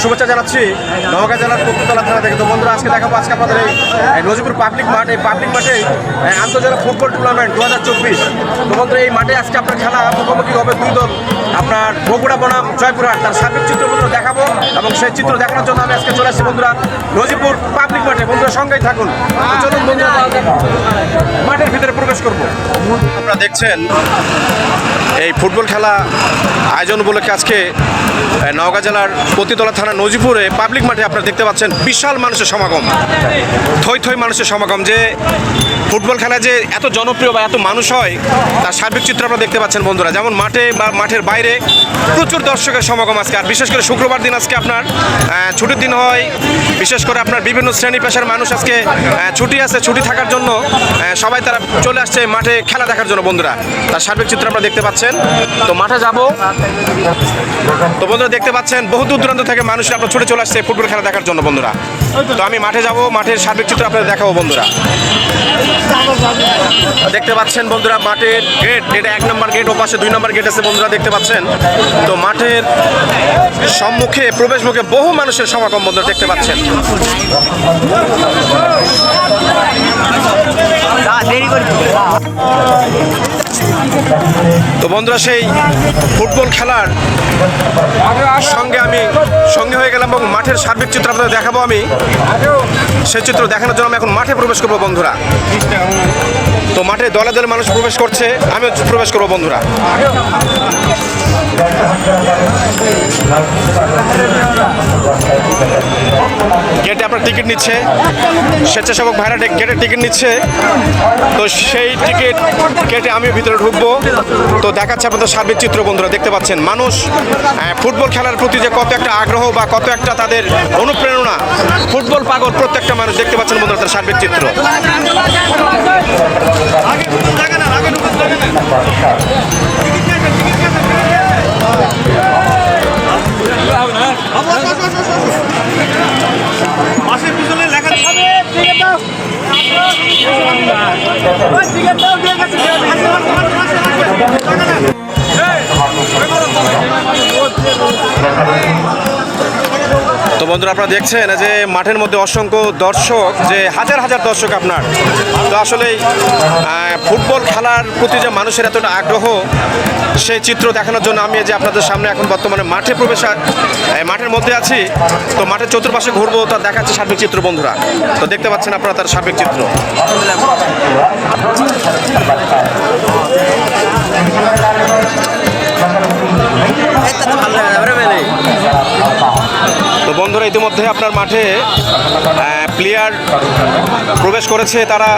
শুভেচ্ছা জানাচ্ছি নওগাঁ জেলার পত্রতলা থানা থেকে তো বন্ধুরা, আজকে দেখাবো আজকে আমাদের এই নজিপুর পাবলিক মাঠ, এই পাবলিক মাঠে আন্তর্জাতিক ফুটবল টুর্নামেন্ট দু হাজার চব্বিশ। তো বন্ধুরা, এই মাঠে আজকে আপনার খেলা মুখোমুখি হবে দুই দল। আপনার বগুড়া বনাম, জয়পুরহাট। তার সার্বিক চিত্র বন্ধুরা দেখাবো এবং সেই চিত্র দেখানোর জন্য আমি আজকে চলে আসছি বন্ধুরা নজিপুর পাবলিক মাঠে। বন্ধুরা, সঙ্গেই থাকুন। চলুন বন্ধুরা, মাঠের ভিতরে প্রবেশ করব। আপনারা দেখছেন এই ফুটবল খেলা আয়োজন উপলক্ষে আজকে নওগাঁ জেলার পতিতলা থানা নজিপুরে পাবলিক মাঠে আপনারা দেখতে পাচ্ছেন বিশাল মানুষের সমাগম, থই থই মানুষের সমাগম। যে ফুটবল খেলা যে এত জনপ্রিয় বা এত মানুষ হয়, তার সার্বিক চিত্র আপনারা দেখতে পাচ্ছেন বন্ধুরা। যেমন মাঠে বা মাঠের বাইরে প্রচুর দর্শকের সমাগম আজকে। আর বিশেষ করে শুক্রবার দিন আজকে আপনার ছুটির দিন হয়। বিশেষ করে আপনার বিভিন্ন শ্রেণি পেশার মানুষ আজকে ছুটি আছে, ছুটি থাকার জন্য সবাই তারা চলে আসছে মাঠে খেলা দেখার জন্য বন্ধুরা। তার সার্বিক চিত্র আপনারা দেখতে পাচ্ছেন। তো মাঠে যাব। তো বন্ধুরা দেখতে পাচ্ছেন, বহু দূর দূরান্ত থেকে মানুষ আপনার ছুটে চলে আসছে ফুটবল খেলা দেখার জন্য বন্ধুরা। তো আমি মাঠে যাব, মাঠের সার্বিক চিত্র আপনাদের দেখাবো বন্ধুরা। দেখতে পাচ্ছেন বন্ধুরা, মাঠের গেট এটা এক নম্বর গেট ও পাশে দুই নম্বর গেট আছে বন্ধুরা, দেখতে পাচ্ছেন। তো মাঠের সম্মুখে প্রবেশ মুখে বহু মানুষের সমাগম বন্ধুরা দেখতে পাচ্ছেন। তো বন্ধুরা, সেই ফুটবল খেলার সঙ্গে আমি সঙ্গে হয়ে গেলাম এবং মাঠের সার্বিক চিত্র আপনাদের দেখাবো আমি। সেই চিত্র দেখানোর জন্য আমি এখন মাঠে প্রবেশ করব বন্ধুরা। তো মাঠে দলে দলে মানুষ প্রবেশ করছে, আমিও প্রবেশ করব বন্ধুরা। আপনার টিকিট নিচ্ছে। স্বেচ্ছাসেবক ভাইরা কেটে টিকিট নিচ্ছে। তো সেই টিকিট কেটে আমি ভিতরে ঢুকবো। তো দেখাচ্ছে আপনাদের সার্বিক চিত্র বন্ধুরা, দেখতে পাচ্ছেন। মানুষ ফুটবল খেলার প্রতি যে কত একটা আগ্রহ বা কত একটা তাদের অনুপ্রেরণা, ফুটবল পাগল প্রত্যেকটা মানুষ দেখতে পাচ্ছেন বন্ধুরা তার সার্বিক চিত্র। দাও তো বন্ধুরা আপনারা দেখছেন যে মাঠের মধ্যে অসংখ্য দর্শক, যে হাজার হাজার দর্শক আপনার। তো আসলে ফুটবল খেলার প্রতি যে মানুষের এতটা আগ্রহ, সেই চিত্র দেখানোর জন্য আমি যে আপনাদের সামনে এখন বর্তমানে মাঠে প্রবেশ মাঠের মধ্যে আছি। তো মাঠের চতুর্পাশে ঘুরবো, তা দেখাচ্ছে সার্বিক চিত্র বন্ধুরা। তো দেখতে পাচ্ছেন আপনারা তার সার্বিক চিত্র। বন্ধুরা ইতিমধ্যে আপনার মাঠে প্লেয়ার প্রবেশ করেছে তারা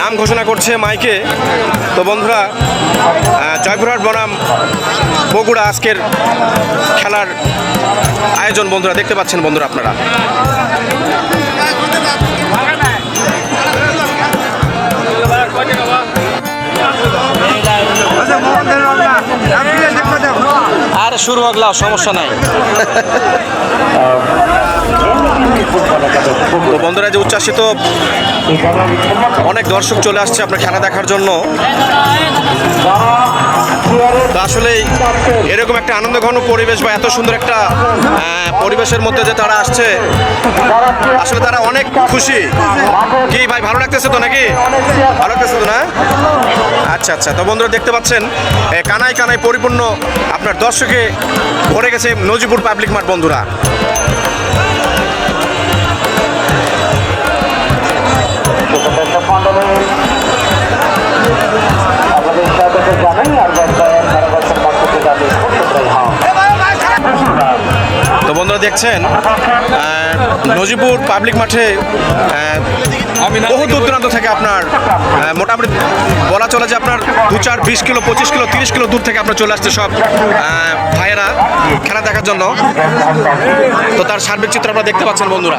নাম ঘোষণা করছে মাইকে। তো বন্ধুরা জয়পুরহাট বনাম বগুড়া আজকের খেলার আয়োজন বন্ধুরা দেখতে পাচ্ছেন বন্ধুরা আপনারা। আর শুরু হগলা সমস্যা নাই। তো বন্ধুরা, যে উচ্ছ্বাসিত অনেক দর্শক চলে আসছে আপনার খেলা দেখার জন্য। আসলে এরকম একটা আনন্দ ঘন পরিবেশ বা এত সুন্দর একটা পরিবেশের মধ্যে যে তারা আসছে, আসলে তারা অনেক খুশি। কি ভাই, ভালো লাগতেছে তো নাকি? ভালো লাগতেছে তো না? আচ্ছা আচ্ছা। তো বন্ধুরা, দেখতে পাচ্ছেন কানায় কানায় পরিপূর্ণ আপনার দর্শকে ভরে গেছে নজিপুর পাবলিক মাঠ, বন্ধুরা। তো বন্ধুরা দেখছেন নজিপুর পাবলিক মাঠে বহু দূর দূরান্ত থেকে আপনার মোটামুটি বলা চলে যে আপনার দু চার, বিশ কিলো, পঁচিশ কিলো, তিরিশ কিলো দূর থেকে আপনার চলে আসছে সব ভাইয়েরা খেলা দেখার জন্য। তো তার সার্বিক চিত্র আপনারা দেখতে পাচ্ছেন বন্ধুরা।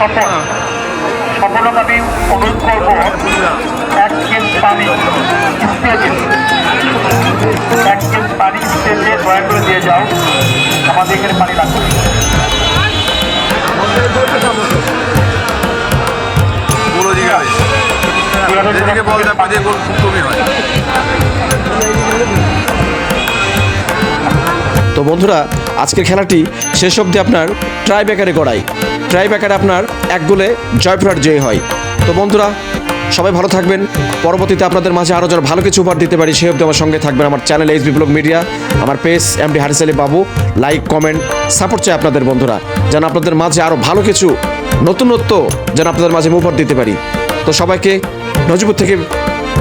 সফল। সফলতা আমি অনুরোধ করব। এক কেস পানি স্টেজে এক কেস পানি স্টেজে দয়া করে দিয়ে যাও। আমাদের এখানে পানি লাগবে। পুরো দিকে যেদিকে বল যাবে গোল খুব কমই হয়। তো বন্ধুরা আজকের খেলাটি শেষ অবধি আপনার ট্রাই ব্যাকারে ট্রাই ব্যাকারে আপনার এক গোলে জয়পুরহাট জয়ী হয়। তো বন্ধুরা, সবাই ভালো থাকবেন। পরবর্তীতে আপনাদের মাঝে আরও যেন ভালো কিছু উপহার দিতে পারি, সেই অবধি আমার সঙ্গে থাকবেন আমার চ্যানেল এইচ বিপ্লব মিডিয়া, আমার page MD Haris Ali Babu. Like comment support চাই আপনাদের বন্ধুরা, যেন আপনাদের মাঝে আরও ভালো কিছু নতুনত্ব যেন আপনাদের মাঝে উপহার দিতে পারি। তো সবাইকে নজিপুর থেকে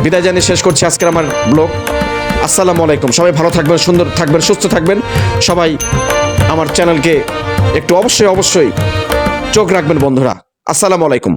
বিদায় জানিয়ে শেষ করছি আজকের আমার ব্লগ। আসসালামু আলাইকুম। সবাই ভালো থাকবেন, সুন্দর থাকবেন, সুস্থ থাকবেন। সবাই আমার চ্যানেলকে একটু অবশ্যই অবশ্যই চোখ রাখবেন বন্ধুরা। আসসালামু আলাইকুম।